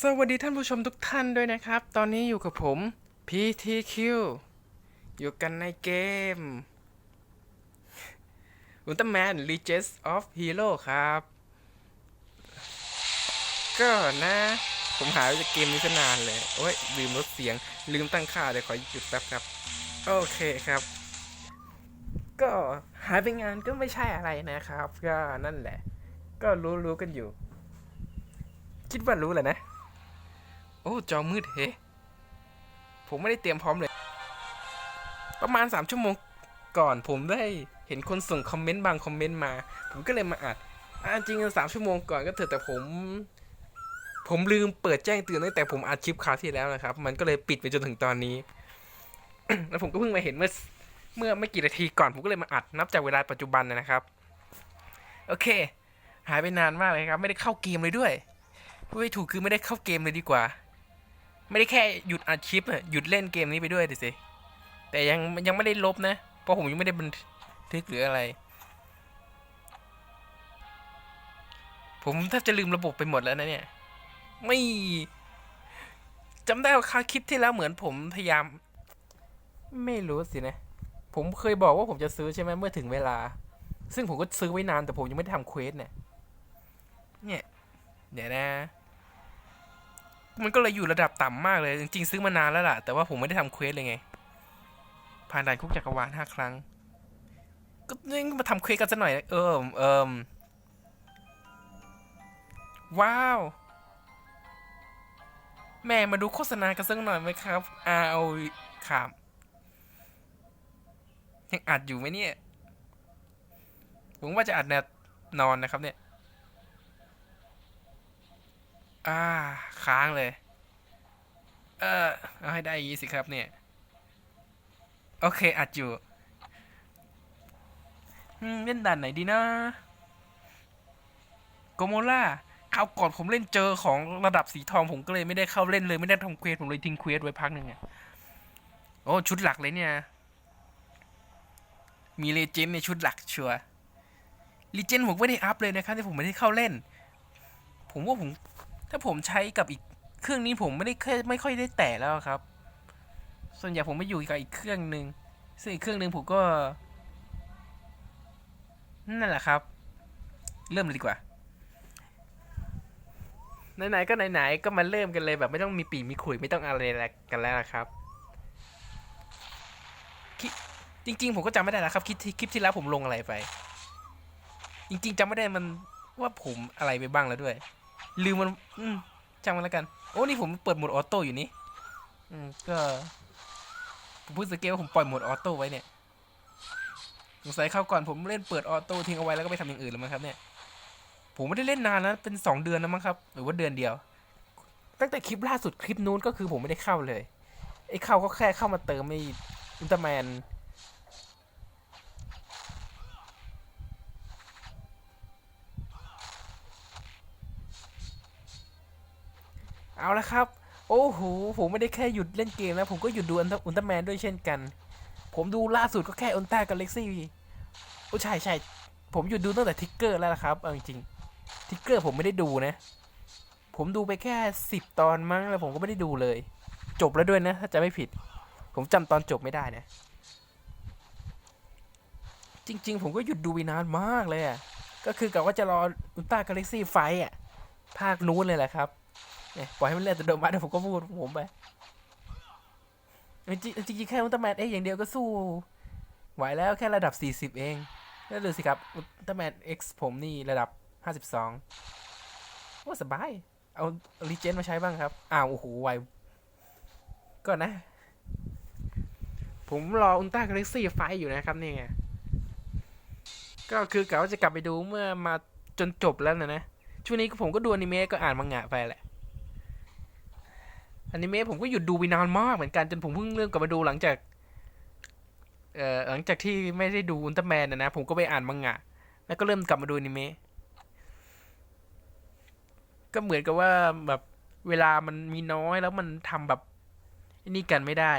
สวัสดีท่านผู้ชมทุกท่านด้วยนะครับ ตอนนี้อยู่กับผม PTQ อยู่กันในเกม Ultraman Legends of Hero ครับ ก็นะ ผมหายไปจากเกมนี้นานเลย โอ้ย ลืมลดเสียง ลืมตั้งค่าเดี๋ยวขอหยุดแป๊บครับ โอเคครับ ก็หายไปงานก็ไม่ใช่อะไรนะครับ ก็นั่นแหละ ก็รู้รู้กันอยู่ คิดว่ารู้แหละนะ โอ้จอมืดเฮผมไม่ได้เตรียมพร้อมเลย ประมาณสามชั่วโมงก่อนผมได้เห็นคนส่งคอมเมนต์บางคอมเมนต์มา ผมก็เลยมาอัดอ่าจริงสามชั่วโมงก่อนก็เถอะแต่ผม ผมลืมเปิดแจ้งเตือนตั้งแต่ผมอัดคลิปคราวที่แล้วนะครับ มันก็เลยปิดไปจนถึงตอนนี้ แล้วผมก็เพิ่งมาเห็นเมื่อเมื่อไม่กี่นาทีก่อนผมก็เลยมาอัดนับจากเวลาปัจจุบันนะครับ โอเค หายไปนานมากเลยครับ ไม่ได้เข้าเกมเลยด้วย พูดไม่ถูกคือไม่ได้เข้าเกมเลยดีกว่า ไม่ได้แค่หยุดอัดคลิปอะหยุดเล่นเกมนี้ไปด้วยดิสิแต่ยังยังไม่ได้ลบนะ เพราะผมยังไม่ได้บันทึกหรืออะไร ผมแทบจะลืมระบบไปหมดแล้วนะเนี่ย ไม่จำได้ว่าคาคลิปที่แล้วเหมือนผมพยายาม ไม่รู้สินะ ผมเคยบอกว่าผมจะซื้อใช่ไหมเมื่อถึงเวลา ซึ่งผมก็ซื้อไว้นานแต่ผมยังไม่ได้ทำเควสเนี่ยเนี่ยเดี๋ยวนะ มันก็เลยอยู่ระดับต่ำมากเลย จริงๆซื้อมานานแล้วล่ะ แต่ว่าผมไม่ได้ทำเควสเลยไง ผ่านด่านคุกจักรวาลห้าครั้ง ก็นี่มาทำเควสกันสักหน่อยเอิมเอิมว้าว แม่มาดูโฆษณากันสักหน่อยไหมครับอาเอาขามยังอัดอยู่ไหมเนี่ย ผมว่าจะอัดแนวนอนนะครับเนี่ย อ่า ค้างเลย เออ เอาให้ได้ยางงี้สิครับเนี่ย โอเค อัดอยู่เล่นด่านไหนดีนะ โกโมล่าคราวก่อนผมเล่นเจอของระดับสีทองผมก็เลยไม่ได้เข้าเล่นเลยไม่ได้ทำเควสผมเลยทิ้งเควสไว้พักหนึ่งอะโอ้ชุดหลักเลยเนี่ย มีเลเจนด์ในชุดหลักชัวร์เลเจนด์ผมไม่ได้อัพเลยนะครับที่ผมไม่ได้เข้าเล่น ผมว่าผม ถ้าผมใช้กับอีกเครื่องนี้ผมไม่ได้ไม่ค่อยได้แตะแล้วครับ ส่วนใหญ่ผมไม่อยู่กับอีกเครื่องหนึ่งซึ่งอีกเครื่องหนึ่งผมก็ นั่นแหละครับ เริ่มเลยดีกว่าไหนๆก็ไหนๆก็มาเริ่มกันเลยแบบไม่ต้องมีปีมีขุยไม่ต้องอะไรกันแล้วนะครับจริง ๆ ผมก็จำไม่ได้แล้วครับคลิปที่คลิปที่แล้วผมลงอะไรไป จริง ๆจำไม่ได้มันว่าผมอะไรไปบ้างแล้วด้วย ลืมมันอืมจำมันแล้วกัน โอ้นี่ผมเปิดโหมดออโต้อยู่นี่อืมก็ผมพูดสเกลว่าผมปล่อยโหมดออโต้ไว้เนี่ยสงสัยเข้าก่อนผมเล่นเปิดออโต้ทิ้งเอาไว้แล้วก็ไปทำอย่างอื่นแล้วมั้งครับเนี่ย ผมไม่ได้เล่นนานนะเป็นสองเดือนแล้วมั้งครับ หรือว่าเดือนเดียว ตั้งแต่คลิปล่าสุดคลิปนู้นก็คือผมไม่ได้เข้าเลยไอ้เข้าก็แค่เข้ามาเติมไอ้อุลตร้าแมน เอาละครับ โอ้โห ผมไม่ได้แค่หยุดเล่นเกมนะ ผมก็หยุดดูอุลตร้าแมนด้วยเช่นกัน ผมดูล่าสุดก็แค่อุลตร้ากาแล็กซี่โอ้ใช่ใช่ผมหยุดดูตั้งแต่ทิกเกอร์แล้วละครับเอาจริงทิกเกอร์ผมไม่ได้ดูนะ ผมดูไปแค่สิบตอนมั้งแล้วผมก็ไม่ได้ดูเลย จบแล้วด้วยนะถ้าจะไม่ผิด ผมจำตอนจบไม่ได้นะ จริง ๆ ผมก็หยุดดูไปนานมากเลยอะก็คือกะว่าจะรออุลตร้ากาแล็กซี่ไฟอะภาคนู้นเลยแหละครับ เนี่ยปล่อยให้มันเล่นแต่โดนมาเดี๋ยวผมก็พูดผมไปจริงๆจริงแค่อุลตร้าแมนเอ็กอย่างเดียวก็สู้ไหวแล้วแค่ระดับ 40 เองแล้วดูสิครับอุลตร้าแมน X ผมนี่ระดับ 52ว่าสบาย เอาลีเจนมาใช้บ้างครับ อ้าว โอ้โหไวก่อนนะ ผมรออุลตร้ากาแล็กซี่ไฟอยู่นะครับนี่ไงก็คือกะว่าจะกลับไปดูเมื่อมาจนจบแล้วนะนะช่วงนี้ผมก็ดูอนิเมะก็อ่านมังงะไปแหละ อนิเมะผมก็หยุดดูไปนานมากเหมือนกันจนผมเพิ่งเริ่มกลับมาดูหลังจาก เอ่อหลังจากที่ไม่ได้ดูอุลตร้าแมนนะนะผมก็ไปอ่านมังงะ แล้วก็เริ่มกลับมาดูอนิเมะก็เหมือนกับว่าแบบเวลามันมีน้อยแล้วมันทำแบบนี่กันไม่ได้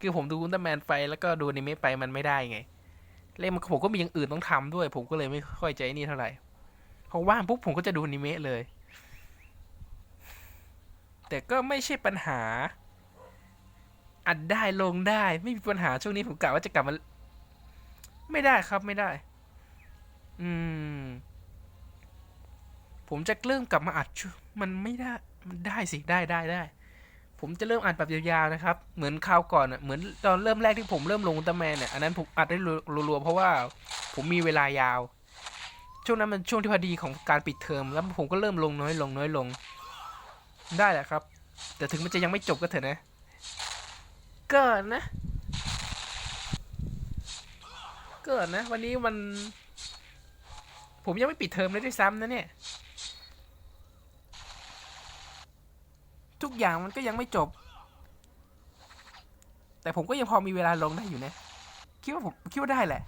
คือผมดูอุลตร้าแมนไปแล้วก็ดูอนิเมะไปมันไม่ได้ไงเล่มผมก็มีอย่างอื่นต้องทำด้วย ผมก็เลยไม่ค่อยใจนี่เท่าไหร่พอว่างปุ๊บผมก็จะดูอนิเมะเลย แต่ก็ไม่ใช่ปัญหา อัดได้ลงได้ไม่มีปัญหาช่วงนี้ผมกะว่าจะกลับมา ไม่ได้ครับไม่ได้ อืม ผมจะเริ่มกลับมาอัดช่วมันไม่ได้ มันได้สิได้ได้ได้ ผมจะเริ่มอัดแบบยาวๆนะครับ เหมือนคราวก่อนอะเหมือนตอนเริ่มแรกที่ผมเริ่มลงอุลตร้าแมนเนี่ยอันนั้นผมอัดได้รัวๆเพราะว่า ผมมีเวลายาวช่วงนั้นมันช่วงที่พอดีของการปิดเทอมแล้วผมก็เริ่มลงน้อยลงน้อยลง ได้แหละครับ แต่ถึงมันจะยังไม่จบก็เถอะนะ ก็นะ ก็นะ วันนี้มัน ผมยังไม่ปิดเทอมเลยด้วยซ้ำนะเนี่ย ทุกอย่างมันก็ยังไม่จบ แต่ผมก็ยังพอมีเวลาลงได้อยู่นะ คิดว่าผมคิดว่าได้แหละ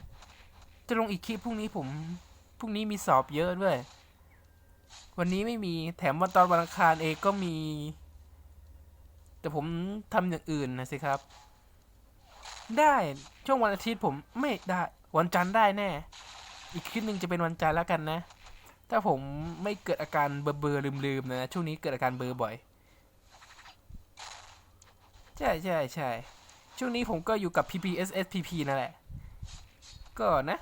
จะลงอีกคลิปพรุ่งนี้ผมพรุ่งนี้มีสอบเยอะด้วย วันนี้ไม่มีแถมวันตอนวันอังคารเองก็มี แต่ผมทำอย่างอื่นนะสิครับ ได้ช่วงวันอาทิตย์ผมไม่ได้วันจันทร์ได้แน่ อีกคลิปหนึ่งจะเป็นวันจันทร์แล้วกันนะ ถ้าผมไม่เกิดอาการเบอร์เบอร์ลืมๆนะช่วงนี้เกิดอาการเบลอบ่อยใช่ใช่ใช่ช่วงนี้ผมก็อยู่กับ PPSSPP นั่นแหละ ก็นะ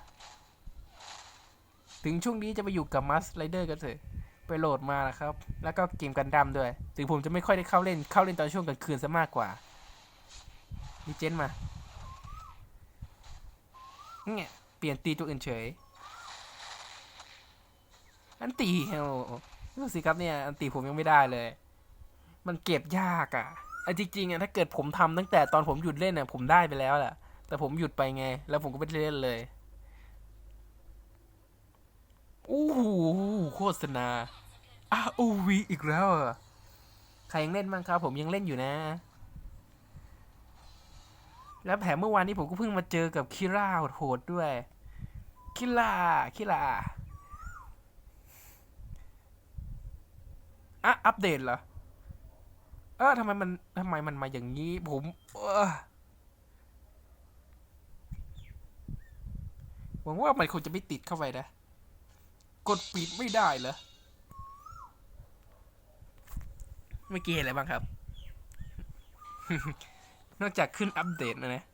ถึงช่วงนี้จะไปอยู่กับ Mask Rider กันเถอะ ไปโหลดมานะครับ แล้วก็เกมกันดั้มด้วย ถึงผมจะไม่ค่อยได้เข้าเล่น เข้าเล่นตอนช่วงกลางคืนซะมากกว่าดิเจนมา เนี่ย เปลี่ยนตีตัวอื่นเฉย อันตีโอ้ดูสิครับเนี่ย อันตีผมยังไม่ได้เลย มันเก็บยากอะ่ะไอ้จริงๆอะถ้าเกิดผมทำตั้งแต่ตอนผมหยุดเล่นอะผมได้ไปแล้วแหละแต่ผมหยุดไปไง แล้วผมก็ไม่ได้เล่นเลยอู้หู โฆษณา ROV อีกแล้วเหรอใครยังเล่นบ้างครับผมยังเล่นอยู่นะ แล้วแถมเมื่อวานนี้ผมก็เพิ่งมาเจอกับคิร่าโหดด้วย คิร่าคิร่าอะอัปเดตเหรอ เออทำไมมันทำไมมันมาอย่างนี้ ผม เออหวังว่ามันคงจะไม่ติดเข้าไปนะ กดปิดไม่ได้เหรอ เมื่อกี้เห็นอะไรบ้างครับ นอกจากขึ้นอัปเดตนะนะ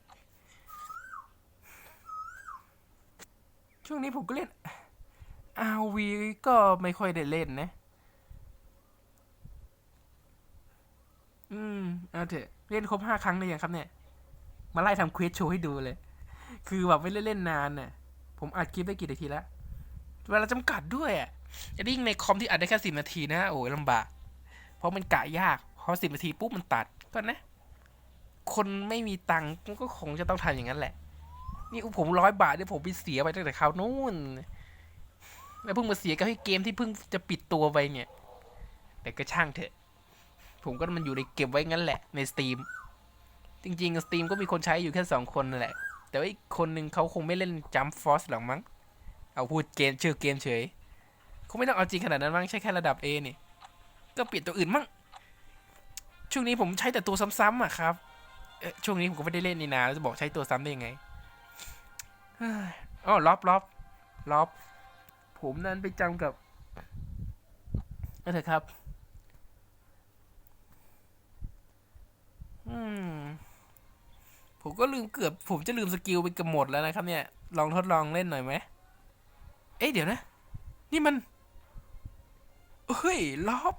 ช่วงนี้ผมก็เล่น RV ก็ไม่ค่อยได้เล่นนะ อืม เอาเถอะ เล่นครบห้าครั้งเลยยังครับเนี่ย มาไล่ทำเควสโชว์ให้ดูเลย คือแบบไม่ได้เล่นนานน่ะ ผมอัดคลิปได้กี่นาทีแล้ว เวลาจำกัดด้วยอะจะยิ่งในคอมที่อัดได้แค่สิบนาทีนะโอ้ยลำบาก เพราะมันกะยากพอสิบนาทีปุ๊บมันตัดก็นะ คนไม่มีตังค์ก็คงจะต้องทำอย่างนั้นแหละ นี่ผมร้อยบาทเนี่ยผมไปเสียไปตั้งแต่คราวนู้นแล้วเพิ่งมาเสียกับให้เกมที่เพิ่งจะปิดตัวไปเนี่ย แต่ก็ช่างเถอะ ผมก็มันอยู่ในเก็บไว้งั้นแหละในสตรีมจริงๆสตรีมก็มีคนใช้อยู่แค่สองคนนั่นแหละ แต่ว่าอีกคนหนึ่งเขาคงไม่เล่นจัมฟอสหรอกมั้ง เอาพูดเกมชื่อเกมเฉยคงไม่ต้องเอาจริงขนาดนั้นมั้งใช่แค่ระดับ A นี่ ก็เปลี่ยนตัวอื่นมั้งช่วงนี้ผมใช้แต่ตัวซ้ำๆอะครับช่วงนี้ผมก็ไม่ได้เล่นนี่นาจะบอกใช้ตัวซ้ำได้ยังไงอ๋อล็อบล็อบล็อบผมนั้นไปจำกับนั่นเถอะครับ อืม ผมก็ลืมเกือบ ผมจะลืมสกิลไปเกือบหมดแล้วนะครับเนี่ย ลองทดลองเล่นหน่อยไหม อ๊ะเดี๋ยวนะ นี่มัน เฮ้ยล็อบ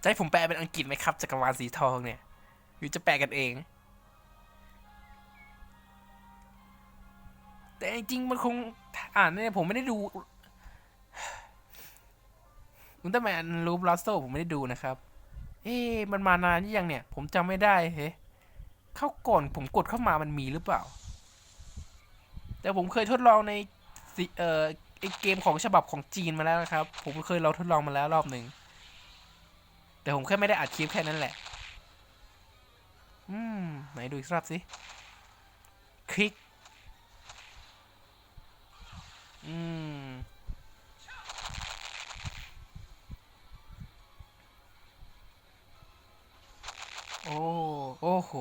จะให้ผมแปลเป็นอังกฤษไหมครับจักรวาลสีทองเนี่ยหรือจะแปลกันเอง แต่จริงมันคงอ่านเนี่ยผมไม่ได้ดูอุลตร้าแมนรูปลอสโซผมไม่ได้ดูนะครับ เอ๊ะมันมานานยังเนี่ย ผมจำไม่ได้เฮ้ เข้าก่อนผมกดเข้ามามันมีหรือเปล่า แต่ผมเคยทดลองในเอ่อไอเกมของฉบับของจีนมาแล้วนะครับ ผมเคยลองทดลองมาแล้วรอบหนึ่งแต่ผมแค่ไม่ได้อัดคลิปแค่นั้นแหละ อืม ไหนดูอีกรอบสิ คลิก อืม โอ้โอ้โห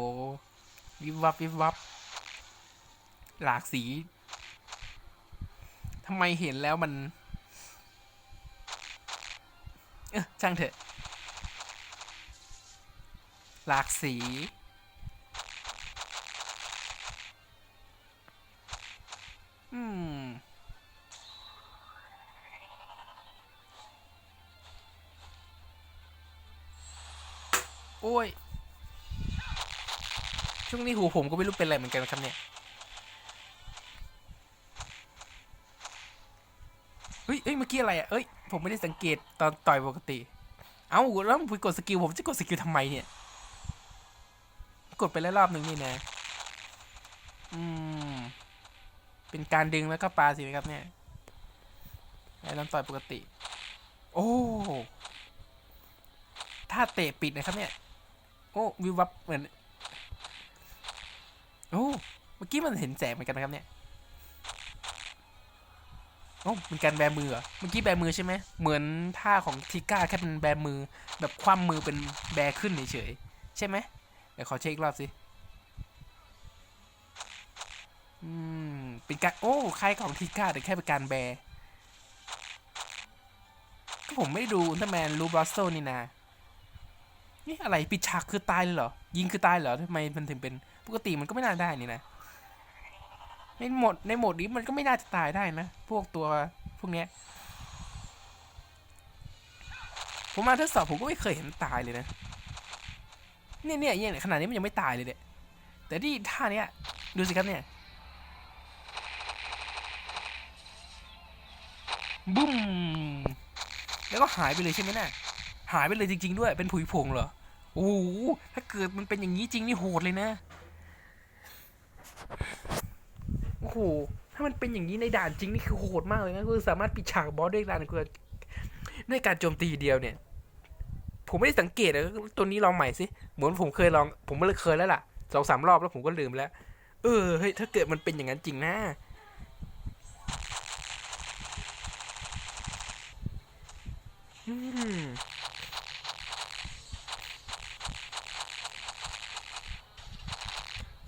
วิบวับวิบวับ หลากสีทำไมเห็นแล้วมัน เออช่างเถอะ หลากสีอืมโอ้ย นี้หูผมก็ไม่รู้เป็นอะไรเหมือนกันนะครับเนี่ยเฮ้ยเอ้ยเมื่อกี้อะไรอะเอ้ยผมไม่ได้สังเกตตอนต่อยปกติ เอ้าแล้วผมไปกดสกิลผมจะกดสกิลทำไมเนี่ย กดไปแล้วรอบหนึ่งนี่นะอืมเป็นการดึงแล้วก็ปลาสินะครับเนี่ยไอ้ลำต่อยปกติ โอ้ถ้าเตะปิดนะครับเนี่ย โอ้วิววับเหมือน โอ้เมื่อกี้มันเห็นแสงเหมือนกันนะครับเนี่ยโอ้เป็นการแบมือเหรอเมื่อกี้แบมือใช่ไหมเหมือนท่าของทิก้าแค่เป็นแบมือ แบบคว่ำมือเป็นแบขึ้นเฉยๆใช่ไหมเดี๋ยวขอเช็ครอบสิอืมเป็นการโอ้คล้ายของทิก้าแต่แค่เป็นการแบก็ผมไม่ดูอุลตร้าแมนรูบรัสโซนี่นานี่อะไรปิดฉากคือตายเลยเหรอ ยิงคือตายเหรอทำไมมันถึงเป็น ปกติมันก็ไม่น่าได้นี่นะ ในโหมดในโหมดนี้มันก็ไม่น่าจะตายได้นะ พวกตัวพวกเนี้ย ผมมาทดสอบผมก็ไม่เคยเห็นตายเลยนะ เนี่ยเนี่ยเนี่ยขนาดนี้มันยังไม่ตายเลยเนี่ย แต่ที่ท่าเนี้ย ดูสิครับเนี่ยบุ้ม แล้วก็หายไปเลยใช่ไหมน่ะหายไปเลยจริง ๆ ด้วย เป็นผุยผงเหรอ โอ้โห ถ้าเกิดมันเป็นอย่างนี้จริงนี่โหดเลยนะ โอ้โห ถ้ามันเป็นอย่างนี้ในด่านจริงนี่คือโหดมากเลยนะคือสามารถปิดฉากบอสด้วยการด้วยการโจมตีเดียวเนี่ย ผมไม่ได้สังเกตเลยตัวนี้ลองใหม่สิ เหมือนผมเคยลอง ผมไม่เลยเคยแล้วล่ะสองสามรอบแล้วผมก็ลืมแล้ว เออ เฮ้ย ถ้าเกิดมันเป็นอย่างนั้นจริงนะอืม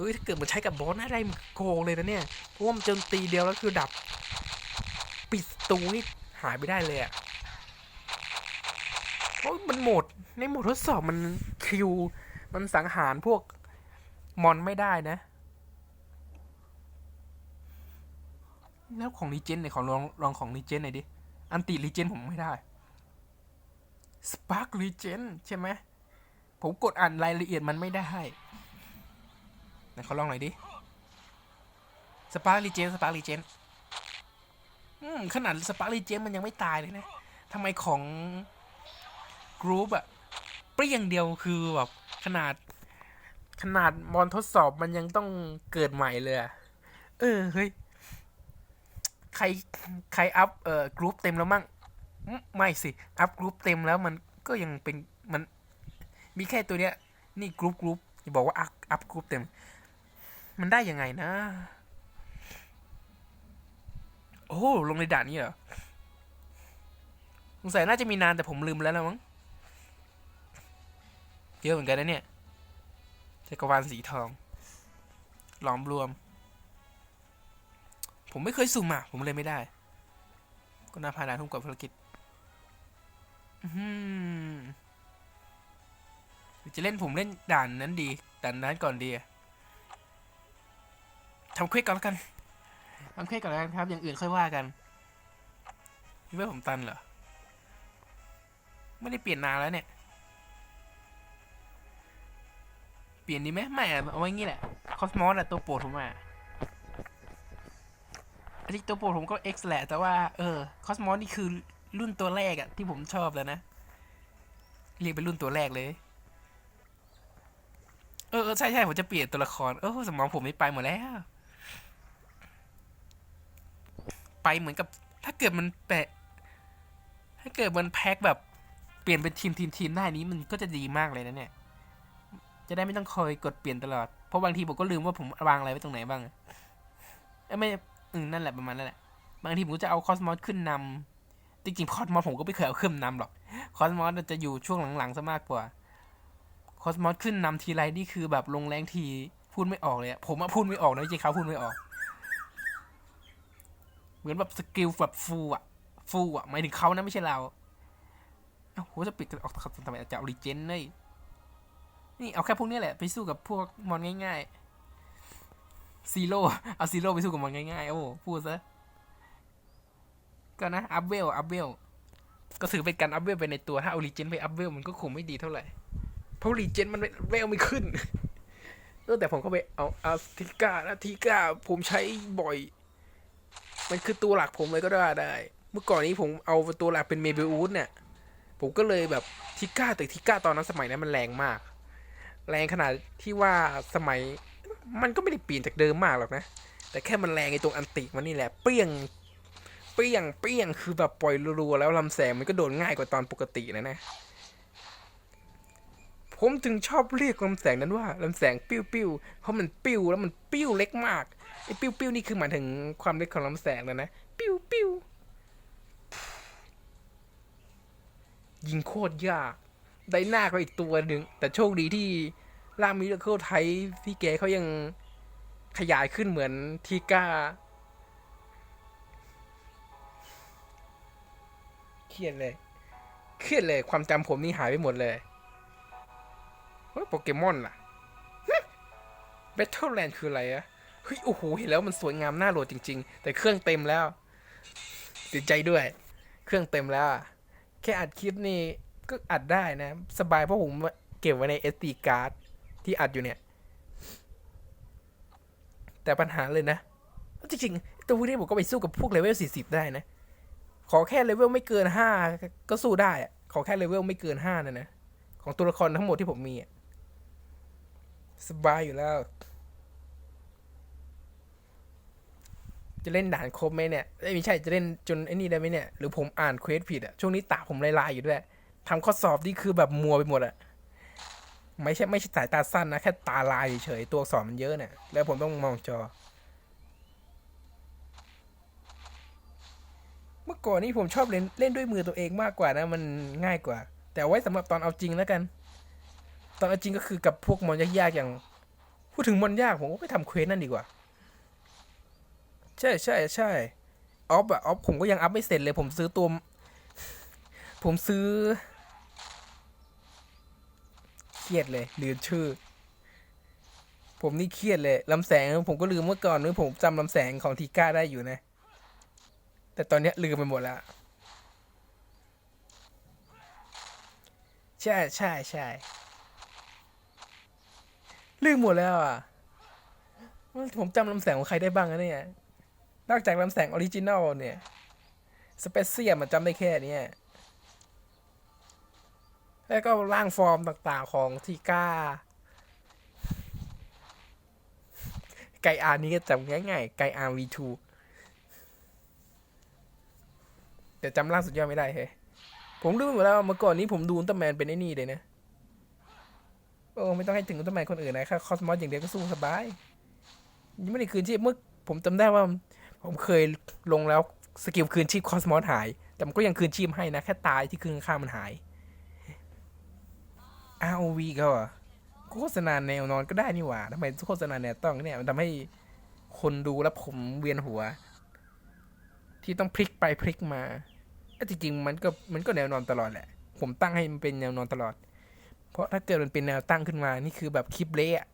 ฮ้ยถ้าเกิดมันใช้กับบอสน่าได้โกงเลยนะเนี่ยเพราะว่ามันจมตีเดียวแล้วคือดับ ปิดตูนี่หายไปได้เลยอะเพราะมันหมดในโหมดทดสอบมันคิว มันสังหารพวกมอนไม่ได้นะ แล้วของรีเจนเนี่ยขอลองลองของรีเจนหน่อยดิ อันติรีเจนผมไม่ได้สปาร์ครีเจนใช่ไหมผมกดอ่านรายละเอียดมันไม่ได้ ไหนเขาลองหน่อยดิสปาร์ครีเจนสปาร์ครีเจนอืมขนาดสปาร์ครีเจนมันยังไม่ตายเลยนะทำไมของกรุ๊ปอะเปรี้ยงเดียวคือแบบขนาด ขนาดมอนทดสอบมันยังต้องเกิดใหม่เลยเออเฮ้ยใครใครอัพเอ่อกรุ๊ปเต็มแล้วมั่งไม่สิอัพกรุ๊ปเต็มแล้วมันก็ยังเป็นมันมีแค่ตัวเนี้ย นี่กรุ๊ปกรุ๊ปอย่าบอกว่าอัพอัพกรุ๊ปเต็ม มันได้ยังไงนะ โอ้ลงในด่านนี้เหรอสงสัยน่าจะมีนานแต่ผมลืมแล้วนะมั้งเยอะเหมือนกันนะเนี่ยจักรวาลสีทองหลอมรวม ผมไม่เคยสุ่มอะ ผมเลยไม่ได้ ก็น่าพาดานทุ่มกว่าภารกิจจะเล่นผมเล่นด่านนั้นดีด่านนั้นก่อนดีอะ ทำเควสก่อนแล้วกันทำเควสก่อนแล้วกันครับ อย่างอื่นค่อยว่ากันคิดว่าผมตันเหรอ ไม่ได้เปลี่ยนนานแล้วเนี่ย เปลี่ยนดีไหมไม่อะเอาไว้งี้แหละ คอสมอสอะตัวโปรดผมอะอันนี้ตัวโปรดผมก็ X แหละ แต่ว่า เออ คอสมอสนี่คือรุ่นตัวแรกอะที่ผมชอบแล้วนะ เรียกเป็นรุ่นตัวแรกเลย เออเออใช่ใช่ผมจะเปลี่ยนตัวละคร เออสมองผมไม่ไปหมดแล้ว ไปเหมือนกับ ถ้าเกิดมันแปะ ถ้าเกิดมันแพ็คแบบเปลี่ยนเป็นทีมทีมทีมได้นี้มันก็จะดีมากเลยนะเนี่ย จะได้ไม่ต้องคอยกดเปลี่ยนตลอด เพราะบางทีผมก็ลืมว่าผมวางอะไรไว้ตรงไหนบ้างเอ้ไม่อืมนั่นแหละประมาณนั่นแหละ บางทีผมก็จะเอาคอสมอสขึ้นนำจริงๆคอสมอสผมก็ไม่เคยเอาขึ้นนำหรอก คอสมอสจะอยู่ช่วงหลังๆซะมากกว่า คอสมอสขึ้นนำทีไรนี่คือแบบลงแรงทีพูดไม่ออกเลยผมอะพูดไม่ออกนะจริงๆเขาพูดไม่ออก เหมือนแบบสกิลแบบฟูลอะฟูลอะหมายถึงเขานะไม่ใช่เราเอ้าโหจะปิดกันออกทำไมจจะออริเจนเลยนี่เอาแค่พวกนี้แหละ ไปสู้กับพวกมอนง่ายๆซีโร่เอาซีโร่ไปสู้กับมอนง่ายๆ โอ้พูดซะก็นะอัพเวลอัพเวลก็ถือเป็นการอัพเวลไปในตัวถ้าเอารีเจนไปอัพเวลมันก็คงไม่ดีเท่าไหร่เพราะรีเจนมันเวลไม่ขึ้นเออแต่ผมก็ไปเอาอาทิก้านะทิก้าผมใช้บ่อย มันคือตัวหลักผมเลยก็ได้ได้ เมื่อก่อนนี้ผมเอาตัวหลักเป็นเมเบลูดเนี่ย ผมก็เลยแบบทิก้าแต่ทิก้าตอนนั้นสมัยนั้นมันแรงมาก แรงขนาดที่ว่าสมัยมันก็ไม่ได้เปลี่ยนจากเดิมมากหรอกนะ แต่แค่มันแรงไอ้ตรงอันติมันนี่แหละ เปรี้ยง เปรี้ยง เปรี้ยง คือแบบปล่อยรัวๆแล้วลำแสงมันก็โดนง่ายกว่าตอนปกตินะนะ ผมถึงชอบเรียกลำแสงนั้นว่าลำแสงปิ้วปิ้วๆเพราะมันปิ้วแล้วมันปิ้วเล็กมากไอ้ปิ้วปิ้วๆนี่คือหมายถึงความเล็กของลำแสงนะนะปิ้วปิ้วยิงโคตรยาก ได้หน้าก็อีกตัวหนึ่งแต่โชคดีที่ล่ามมิราเคิลไทยพี่แกเขายังขยายขึ้นเหมือนทีก้าเครียดเลยเครียดเลยความจำผมนี่หายไปหมดเลย เฮ้ยโปเกมอนล่ะเบทเทิลแลนด์คืออะไรอะเฮ้ย โอ้โห เห็นแล้วมันสวยงามน่าโหลดจริง ๆ แต่เครื่องเต็มแล้วเสียใจด้วย เครื่องเต็มแล้วอะแค่อัดคลิปนี่ก็อัดได้นะ สบายเพราะผมเก็บไว้ใน SD card ที่อัดอยู่เนี่ย แต่ปัญหาเลยนะ จริงๆ ตัวนี้ผมก็ไปสู้กับพวกเลเวล 40 ได้นะ ขอแค่เลเวลไม่เกิน 5 ก็สู้ได้ ขอแค่เลเวลไม่เกิน5นะนะ ของตัวละครทั้งหมดที่ผมมีอะ สบายอยู่แล้ว จะเล่นด่านครบไหมเนี่ยไม่ใช่จะเล่นจนไอ้นี่ได้ไหมเนี่ย หรือผมอ่านเควสผิดอะช่วงนี้ตาผมลายๆอยู่ด้วยทำข้อสอบนี่คือแบบมัวไปหมดอะไม่ใช่ไม่ใช่สายตาสั้นนะ แค่ตาลายเฉยๆตัวอักษรมันเยอะเนี่ย แล้วผมต้องมองจอ เมื่อก่อนนี้ผมชอบเล่นเล่นด้วยมือตัวเองมากกว่านะ มันง่ายกว่า แต่ไว้สำหรับตอนเอาจริงแล้วกัน ตอนจริงก็คือกับพวกมอนยากๆอย่าง พูดถึงมอนยากผมก็ไปทำเควสนั่นดีกว่า ใช่ใช่ใช่ออฟอะออฟผมก็ยังอัพไม่เสร็จเลย ผมซื้อตัว ผมซื้อเครียดเลยลืมชื่อ ผมนี่เครียดเลยลำแสงผมก็ลืมเมื่อก่อนนึกผมจำลำแสงของทีก้าได้อยู่นะ แต่ตอนนี้ลืมไปหมดแล้วใช่ใช่ใช่ ลืมหมดแล้วอะผมจำลำแสงของใครได้บ้างนะเนี่ยนอกจากลำแสงออริจินัลเนี่ยสเปเซียมันจำได้แค่เนี้ยแล้วก็ร่างฟอร์มต่างๆของทีก้า ไกอาร์นี้ก็จำง่ายๆ ไกอาร์ V2 แต่จำร่างสุดยอดไม่ได้เฮ้ผมลืมหมดแล้วเมื่อก่อนนี้ผมดูอุลตร้าแมนเป็นไอ้นี่เลยนะ โอ้ไม่ต้องให้ถึงอุลตร้าแมนคนอื่นนะแค่คอสมอสอย่างเดียวก็สู้สบายยังไม่ได้คืนชีพเมื่อผมจำได้ว่า ผมเคยลงแล้วสกิลคืนชีพคอสมอสหาย แต่มันก็ยังคืนชีพให้นะ แค่ตายที่คืนข้างมันหาย ROV ก็โฆษณาแนวนอนก็ได้นี่หว่าทำไมโฆษณาแนวต้องเนี่ยมันทำให้คนดูแล้วผมเวียนหัว ที่ต้องพลิกไปพลิกมาแต่จริงๆมันก็มันก็แนวนอนตลอดแหละ ผมตั้งให้มันเป็นแนวนอนตลอด เพราะถ้าเกิดมันเป็นแนวตั้งขึ้นมา นี่คือแบบคลิปเละอะ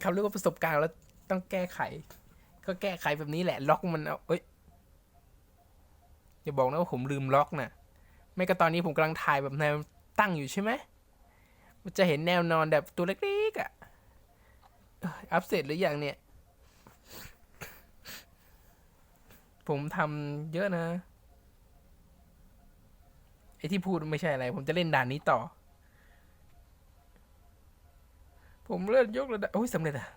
เขาเรียกว่าประสบการณ์แล้วต้องแก้ไข ก็แก้ไขแบบนี้แหละ ล็อกมันเอาเอ้ยอย่าบอกนะว่าผมลืมล็อกนะ่ะ ไม่ก็ตอนนี้ผมกำลังถ่ายแบบแนวตั้งอยู่ใช่ไหมมันจะเห็นแนวนอนแบบตัวเล็กๆอะ่ะเอ้ยอัพเสร็จหรือยังเนี่ย ผมทำเยอะนะ อที่พูดไม่ใช่อะไร ผมจะเล่นด่านนี้ต่อ ผมเลื่อนยกระดับโอ้ยสำเร็จอะ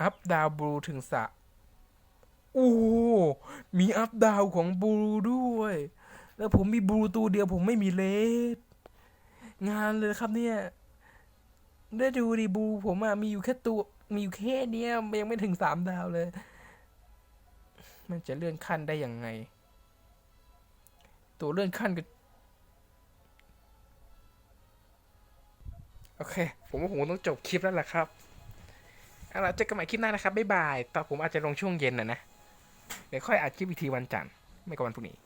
อัพดาวบลูถึงสะโอ้มีอัพดาวของบลูด้วย แล้วผมมีบลูตัวเดียวผมไม่มีเลสงานเลยครับเนี่ย ได้ดูดิบูผมอะมีอยู่แค่ตัว มีอยู่แค่เนี้ยมันยังไม่ถึงสามดาวเลย มันจะเลื่อนขั้นได้ยังไง ตัวเลื่อนขั้นก็โอเค ผมว่าผมต้องจบคลิปแล้วล่ะครับเอาล่ะเจอกันใหม่คลิปหน้านะครับบ๊ายบายตอนผมอาจจะลงช่วงเย็นนะนะเดี๋ยวค่อยอัดคลิปอีกทีวันจันทร์ไม่ก็วันพรุ่งนี้